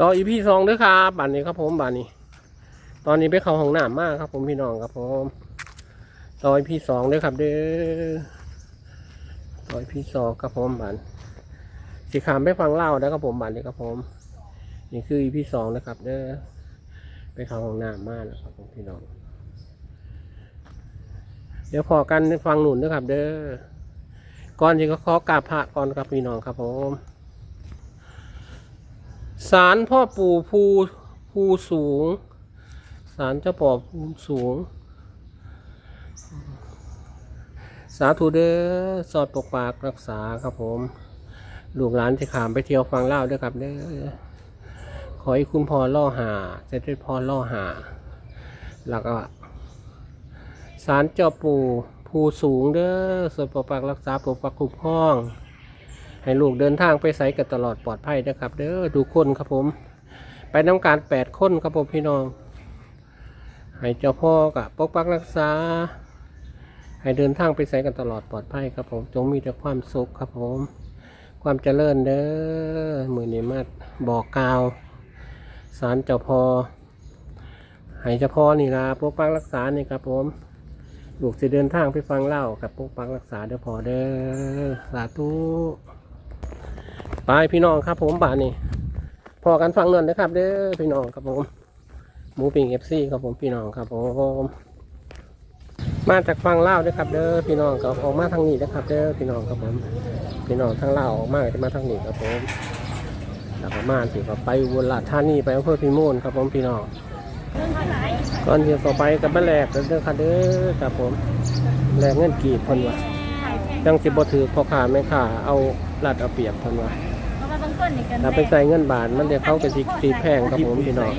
ต่ออีพีสองด้วยครับบันนี้ครับผมบันนี้ ตอนนี้ไปเข้าห้องน้ำมากครับ ผมพี่น้องครับผม ต่ออีพีสองด้วยครับเด้อต่ออีพีสองครับผมบันสิขามไปฟังเล่าแล้ครับผมบันนี้ครับผม นี่คืออีพีสองนะครับ เด้อไปเข้าห้องน้ำมากนะครับผมพี่น้อง เดี๋ยวพอกันฟังหนุนนะครับ เด้อก่อนที่ก็ขอกราบพระก่อนครับพี่น้องครับผม ศาลพ่อปู่ภูภูสูงศาลเจ้าป่อภูสูง สาธุเด้อสอดปกปากรักษาครับผม ลูกหลานจะขามไปเที่ยวฟังเล่าด้วยครับเด้อขอให้คุณพ่อล่อหาจะได้พ่อล่อหา แล้วก็ศาลเจ้าปู่ภูสูงเด้อสอดปกปักรักษาปกปักคุ้มครอง ให้ลูกเดินทางไปใส่กันตลอดปลอดภัยนะครับ เด้อทุกคนครับผม ไปน้ำการแปดคนครับผมพี่น้อง ให้เจ้าพ่อกับปกปักรักษา ให้เดินทางไปใส่กันตลอดปลอดภัยครับผม จงมีแต่ความสุขครับผม ความเจริญเด้อมือนีมาบอกกล่าวสารเจ้าพ่อให้เจ้าพ่อนี่ละปกปักรักษานี่ครับผมลูกจะเดินทางไปฟังเล่ากับปกปักรักษาเด้อพอเด้อสาธุ ไปพี่น้องครับผมบ้านนี้พอกันฟังเนินนะครับ เด้อพี่น้องครับผมหมูปิ้งเอฟซีครับผมพี่น้องครับผมมาจากฟังเล่าวนะครับ เด้อพี่น้องก็ออกมาทางนี้นะครับ เด้อพี่น้องครับผมพี่น้องทางเล่าออกมาจะมาทางนี้ครับผมแล้วก็มาสิก็ไปอุบลราชธานีไปอำเภอพิมูลครับผมพี่น้องก่อนที่จะไปกับแม่แหลกเด้อครับเด้อครับผมแหลกเงินกีบคนว่า จังสิบ่ถือพ่อค้าแม่ค้าเอาลัดเอาเปรียบคนว่าเพราะว่าบางคนนี่กันถ้าไปใส่เงินบาทมันเดี๋ยวเขาก็สิตีแพงครับผมพี่น้อง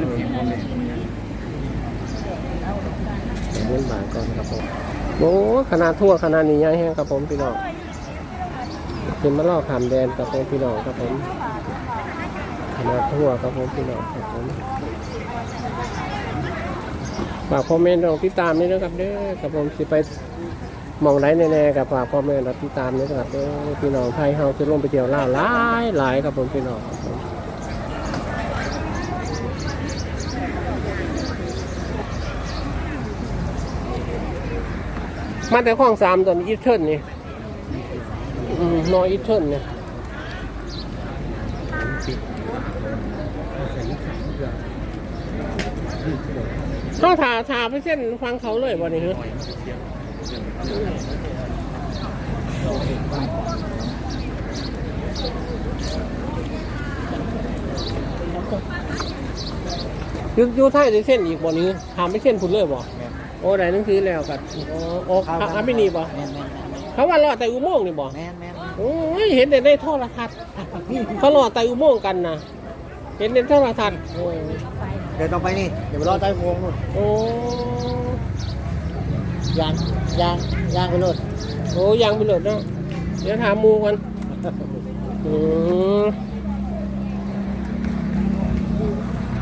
เงินบาทก่อนครับผมโอ้ขนาดทั่วขนาดนี้ยังแห้งครับผมพี่น้องขึ้นมาล่อขามแดนครับผมพี่น้องครับผมขนาดทั่วครับผมพี่น้องครับผมฝากคอมเมนต์ลองติดตามนี่นะครับเด้อครับผมสิไปห มองไรแน่ๆกับฝากคอมเมนต์รับติดตามนะครับพี่น้องไทยเฮาจะลงไปเที่ยวล่าหลายหลายครับผมพี่น้องมาแต่ข้องสามตอนอีเทิร์นนี่อืมนออีเทิร์นเนี่ยเข้าถาถาไปเส้นฟังเขาเลยบ่นี่ฮะอ ยู่อยู่ไทยได้เส้นอีกบ่นี้ถามไม่เส้นพุ่นเลยบ่โอ้ได้หนังสือแล้วกัดโอ้โอ้อะอะไม่นี่บ่แม่นแม่นเขาว่ารอดแต่อุโมงค์นี่บ่แม่นแม่นโอ้ยเห็นแต่ในโทรทัศน์เขารอดแต่อุโมงค์กันนะเห็นในโทรทัศน์โอ้ยเดี๋ยวต้องไปนี่เดี๋ยวไปรอใต้โพงนู่นโอ้ ยางยางยางไปรถโอ้ยังไปเลยเนาะเดี๋ยวถามหมูกันอืม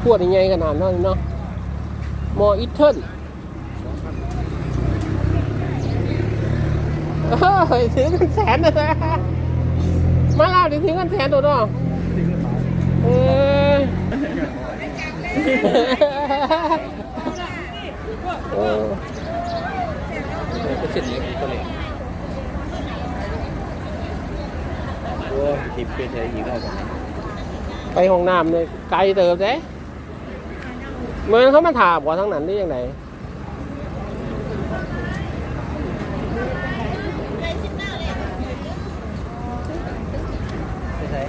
พวดยังไงขนาดนั้นเนาะมออิทเทิลเฮ้ยถือเงินแสนเลยนะมาเล่าดิถือเงินแสนตัวเนาะเออโอ้ก็ เสร็จเลยตัวเล็กโอ้ทิปเป็นอะไรอีกแล้วไปห้องน้ำเนี่ยไกลเติบเด้เหมือนเขามาถามว่าทั้งนั้นได้ยังไง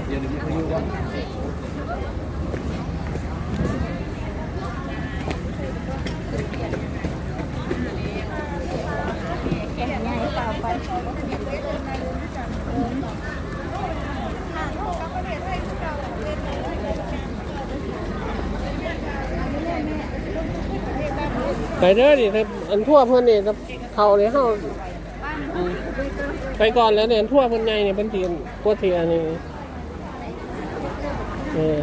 เดี๋ยวนี้เขาอยู่ว่า แก่ใหญ่เปล่าไป ไปเด้อดิไปอันทั่วเพื่อนนี่ครับเขาเลยเขาอืมไปก่อนแล้วเนี่ยอันทั่วเพื่อนใหญ่เนี่ยเป็นทีนพวกทีอันนี้เออ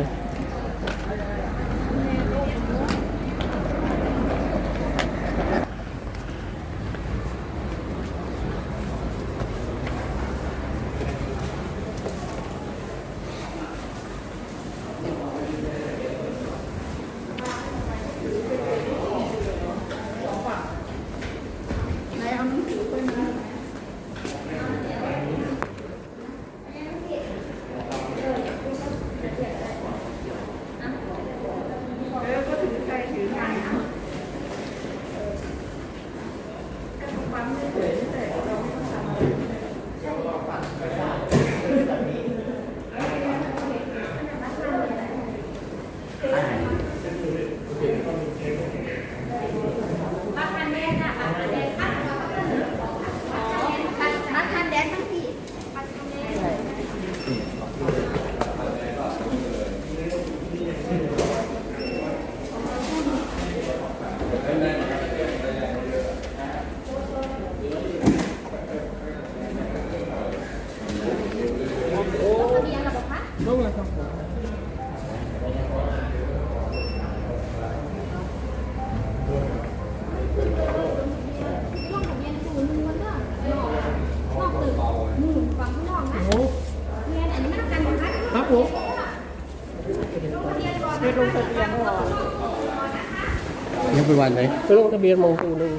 ไปลงทะเบียนก่อน ยังเป็น วันไหนไปลงทะเบียนมองตูหนึ่ง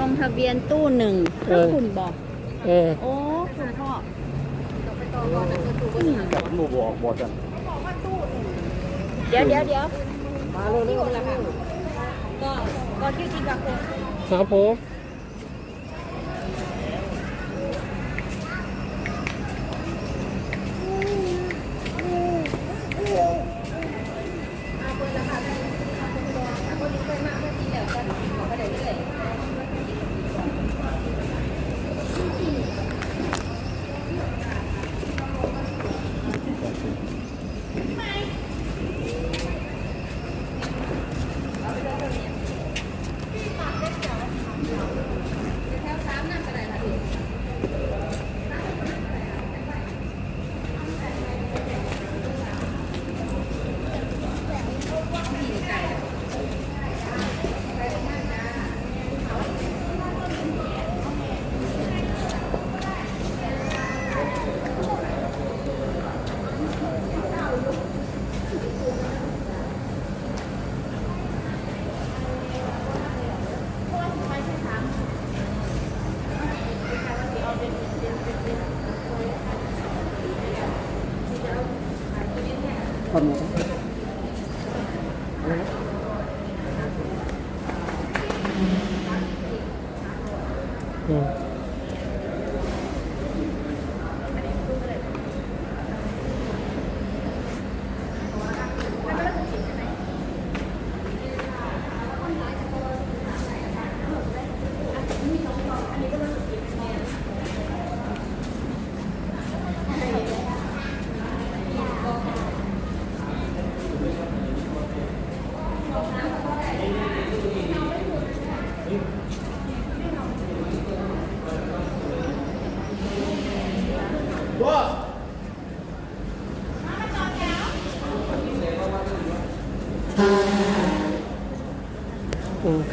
ลงทะเบียนตู้หนึ่งถ้าคุณบอกเออโอ้คุณพ่อกับหมู่บอกบอกกัน เดี๋ยวเดี๋ยวเดี๋ยวมาเร็วๆแล้วค่ะก็ก็คิวจริงกับคุณครับผม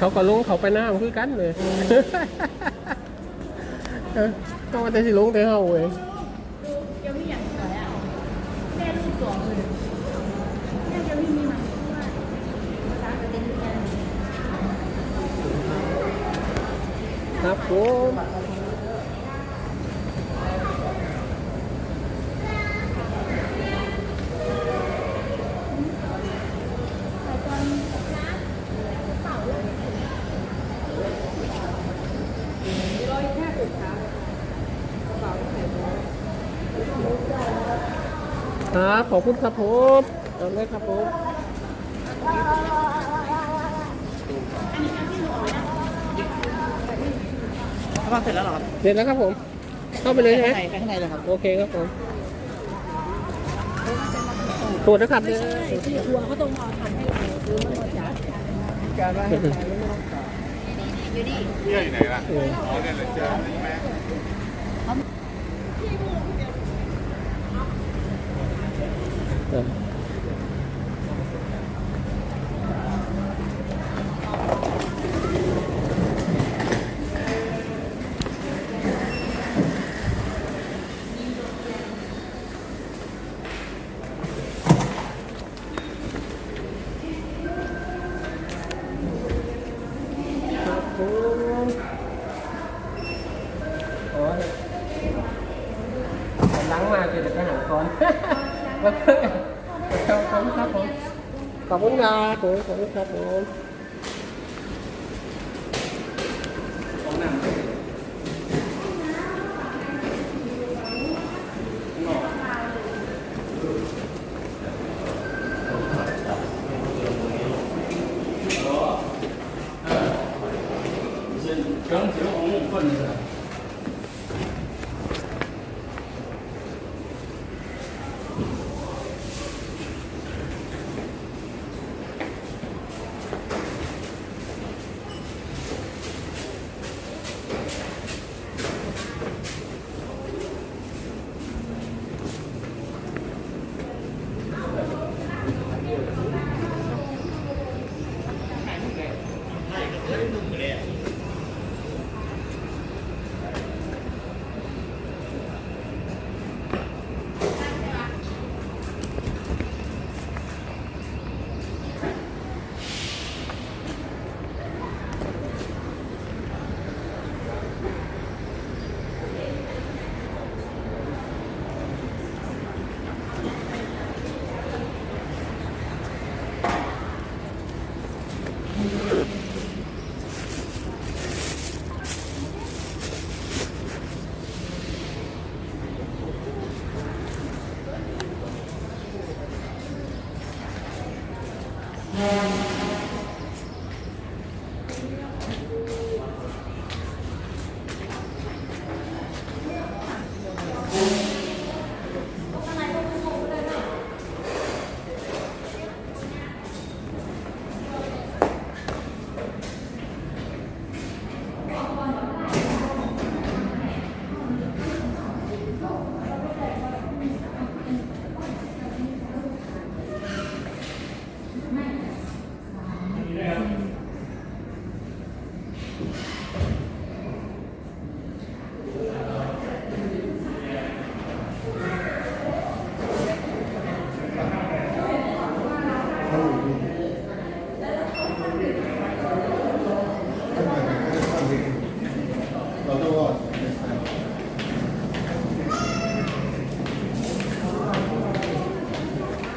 เขาก็ลงเขาไปหน้ามือกันเลยเขาแต่สิลงแต่เฮาเว้ยเดี๋ยวมีอย่างไรอะแม่ลูกสองเลยแม่จะมีมีมันว่าครับผม ขอบคุณครับผมเอาเลยครับผมถ้าฟังเสร็จแล้วเหรอครับเสร็จแล้วครับผม เข้าไปเลยใช่ไหมไปข้างในเลยครับ โอเคครับผมตรวจนะครับเนี่ยที่หัวเขาต้องมาทำให้เราหรือมันมาจากการว่าให้ไปไม่ต้องต่ออยู่นี่เที่ยวอยู่ไหนล่ะเอออ๋อเนี่ยเลยเจอใช่ไหม เออครับผม ขอบคุณครับผมขอบคุณครับผมขอบคุณครับผม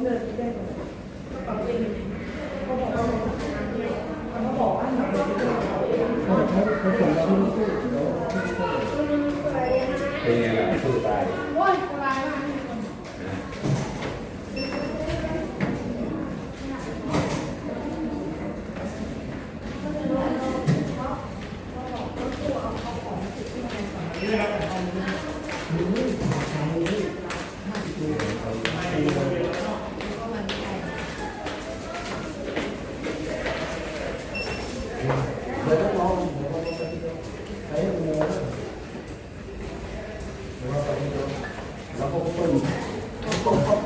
กกันเบิ้ลแล้วบอก เป็นไงล่ะสู้ตาย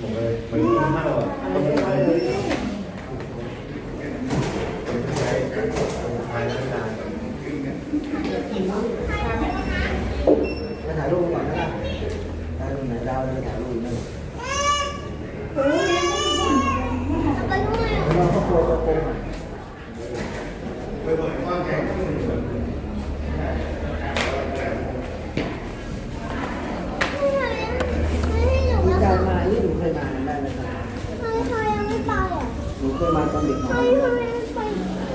ผมเลยมันมากกว่าต้องไปถ่ายไม่นาน ไปถ่ายรูปก่อนนะถ่ายรูปไหนดาวเลยถ่ายรูปนั่น เราก็กลัวตัวโกงอะ ไปเปิดว่าแข่งที่มันเหมือน ดีใจมาที่หนูเคยมาได้ไหมครับหนูเคยมาตอนเด็กน้อย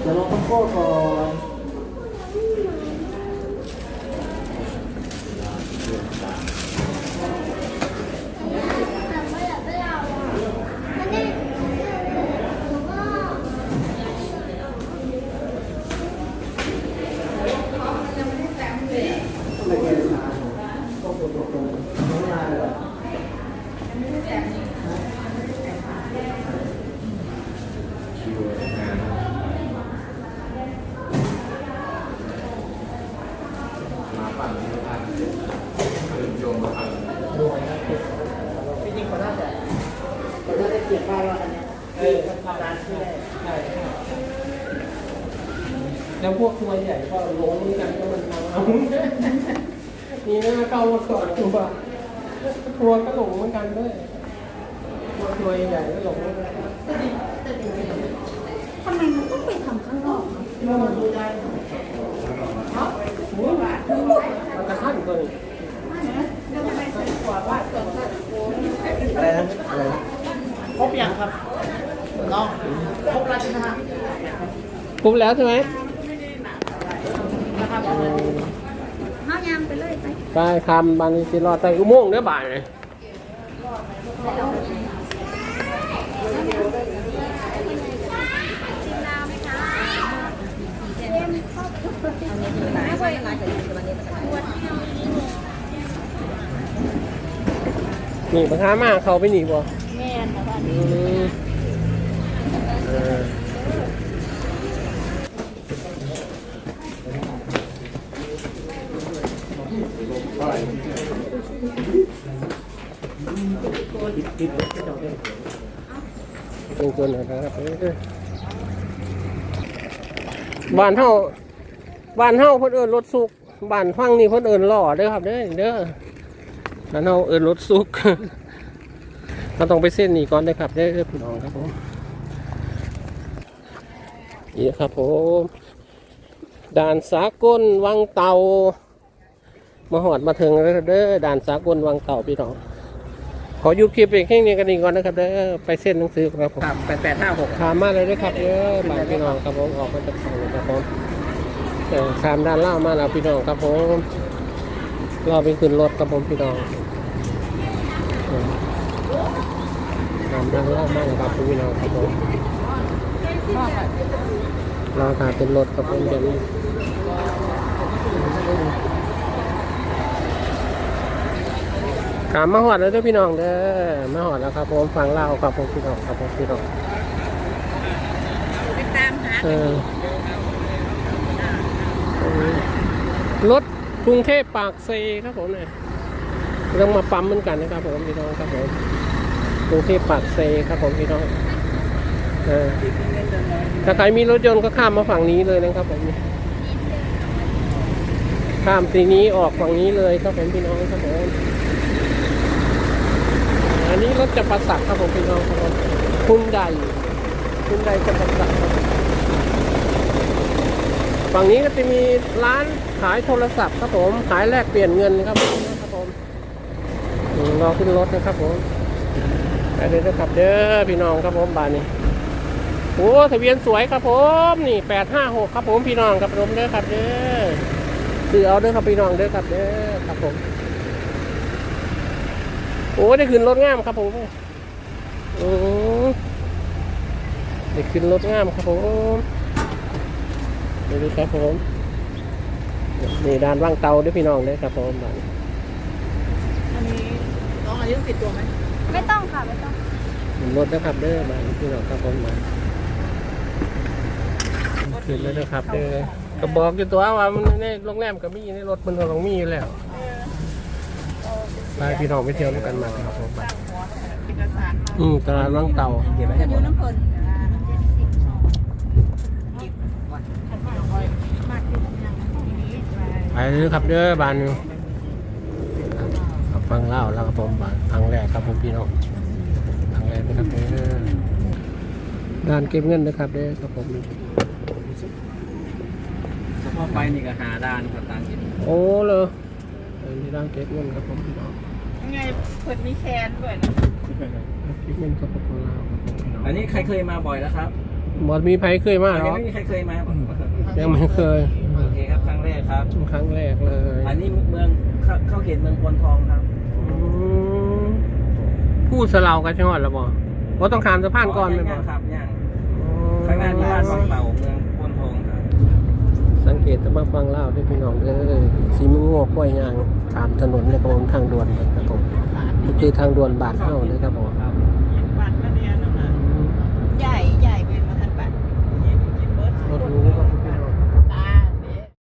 เดี๋ยวเราต้องโก้ก่อน ต้องไปเรียนมาก็ปวดตัวตรงน้องมาเลย คิวงานมาปั่นไม่ทันเดินโยมมาปั่น จริงๆเขาน่าจะเขาน่าจะเขียนป้ายว่าอันเนี้ยเออร้านที่ แรกใช่ใช่แล้วพวกทัวใหญ่ก็ลงเหมือนกันก็มันเอา นี่นะเข้ามาก่อนทัวร์ทัวร์ก็หลงเหมือนกันด้วยทัวร์ทัวร์ใหญ่ก็หลงเหมือนกันทำไมมันต้องไปทำข้างนอกเนอะมันดูได้มันกระทั่งตัวนี้อะไรนะอะไรนะครบยังครับน้องครบแล้วใช่ไหมฮะครบแล้วใช่ไหมนะครับ ห้าวยางไปเลย ไปไปคำบางทีรอดใต้อุโมงค์เนื้อบ่ายเลยไม่ค่อยอะไรกับวันนี้นี่ปัญหามากเขาไปหนีบ่แม่นนะคะอืม เออเป็นตัวไหนครับเอ้ยบ้านเฮาบ้านเฮาเพิ่นเอิ้นรถสุกบ้านฟังนี่เพิ่นเอิ้นล้อเด้อครับเด้อเด้อบ้านเฮาเอิ้นรถสุกเราต้องไปเส้นนี้ก่อนนะครับเด้อพี่น้องครับผมนี่ครับผมด่านสากลวังเตามาหอดมาถึงเด้อด่านสากลวังเตาพี่น้อง ขอยุบคลิปเป็นแค่นี้กันอีกก่อนนะครับเด้อไปเส้นหนังสือครับผมครับแปดแปดห้าหกขามมาเลยด้วยครับเด้อบางพี่น้องครับผมออกมาจากฝั่งครับผมเออขามด้านล่างมาแล้วพี่น้องครับผมรอไปขึ้นรถครับผมพี่น้องเออขามด้านล่างมาแล้วครับพี่น้องครับผมรอขาเป็นรถครับผมเดี๋ยวนี้ ขามมาหอดแล้วเด้อพี่น้องเด้อมาหอดแล้วครับผมฟังเล่าวครับผมพี่น้องครับผมพี่น้องไปตามหาเออรถกรุงเทพปากเซครับผมเนี่ยต้องมาปั๊มเหมือนกันนะครับผมพี่น้องครับผมกรุงเทพปากเซครับผมพี่น้องเออถ้าใครมีรถยนต์ก็ข้ามมาฝั่งนี้เลยนะครับผมข้ามตีนี้ออกฝั่งนี้เลยครับผมพี่น้องครับผมอั นี้รถจะประสักครับผมพี่น้องครับผมคุณใดคุณใดจะประสักครับฝั่งนี้ก็จะมีร้านขายโทรศัพท์ครับผมขายแลกเปลี่ยนเงินครับผมนะครับผมรอขึ้นรถนะครับผมไปเลยนะครับเด้อพี่น้องครับผมบ้านนี้โอ้ทะเบียนสวยครับผมนี่แปดห้าหกครับผมพี่น้องครับผมเด้อครับเด้อซื้อเอาเด้อครับพี่น้องเด้อครับเด้อครับผม โอ้ได้ขึ้นรถงามครับผมโอ้ได้ขึ้นรถงามครับผมนี่ดูครับผมนี่ด้านว่างเตาเด้วยพี่น้องเด้อครับผมบ้านนี้อันนี้น้องอายุติดตัวไหมไม่ต้องค่ะไม่ต้องขึ้นรถนะครับเด้อบ้านนี้พี่น้องครับผมมาขึ้นแล้วนะครับเด้อก็บอกอยู่ตัวว่ามันในโรงแรมก็มีในรถมันก็ต้องมีอยู่แล้วไปพี่น้องไปเที่ยวด้วยกันมาครับผมไปเอกสารอืมตลาดวังเต่าเก็บไว้ให้หมอยู่ดน้ำเพลินไปเลยครับเด้อบานครับฟังเล่าแล้วครับผมบานครั้งแรกครับผมพี่น้องครั้งแรกนะครับเด้อด้านเก็บเงินนะครับเด้อครับผมเฉพาะไปนี่ก็หาด้านครับต่างกินโอ้เลยเออนี่ด้านเก็บเงินครับผมพี่น้องยัง ไงเพิ่นมีแคนด้วยนะเก็บเงินครับผมของเราครับผมพี่น้องอันนี้ใครเคยมาบ่อยแล้วครับบอดมีไผเคยมาหรยังอไม่มีใครเคยมายังไม่เคยโอเคครับครั้งแรกครับ ครั้งแรกเลยอันนี้เมืองเข้าเข้าเขตเมืองพนทองครับอืมพูดสลาวกันจังหวัดละบ่ว่าต้องขามสะพานก่อนไหมบ่ย่างครับย่างข้างหน้านี่บ้านวังเต่าเมืองพนทองครับสัง เกตมาฟังเล่าด้วยพี่น้องเออสีมืองัวกล้วยยางตามถนนเลยครับผมทางด่วนครับผมนี่คือทางด่วนบาดเข้านะครับผม